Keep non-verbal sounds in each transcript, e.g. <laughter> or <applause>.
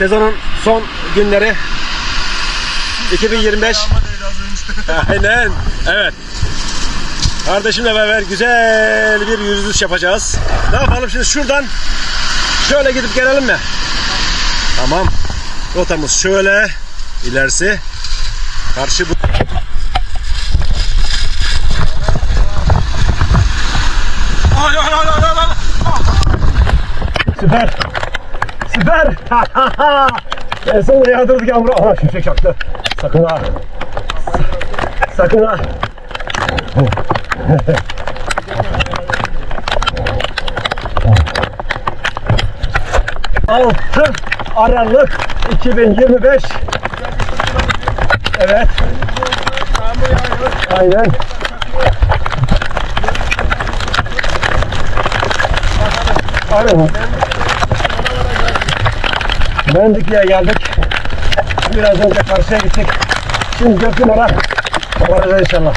Sezonun son günleri 2025. <laughs> Aynen. Evet. Kardeşimle beraber güzel bir yürüyüş yapacağız. Ne yapalım şimdi şuradan şöyle gidip gelelim mi? Tamam. Rotamız şöyle. ilerisi. Karşı bu. Süper. Süper. <laughs> en sonunda yağdırdık yağmuru. Aha şimşek çaktı. Sakın ha. Sakın ha. <laughs> Altı Aralık 2025. Evet. Aynen. Aynen. Mendikli'ye geldik. Biraz önce karşıya gittik. Şimdi 4 numara varacağız inşallah.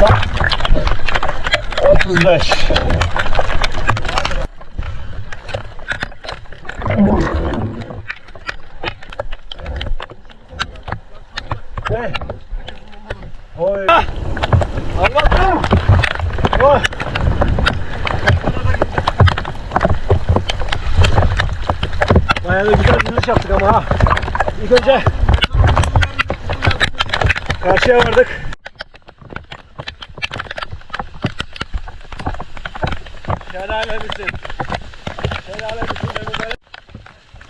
Sa- 35. Ne? Oy. Allah'ım. Oy. Bayağı da güzel yürüyüş yaptık ama ha. İlk önce karşıya vardık. Şelale misin? Şelale misin Mehmet Ali?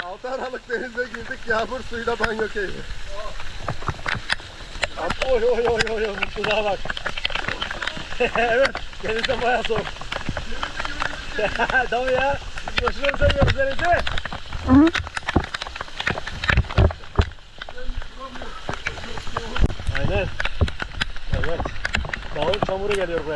6 Aralık denize girdik yağmur suyuyla banyo keyfi. Oy oy oy oy oy şuna bak. <laughs> evet denizden bayağı soğuk. <laughs> Tabii ya. Biz boşuna mı seviyoruz denizi? Aynen. Evet. Dağın çamuru geliyor buraya.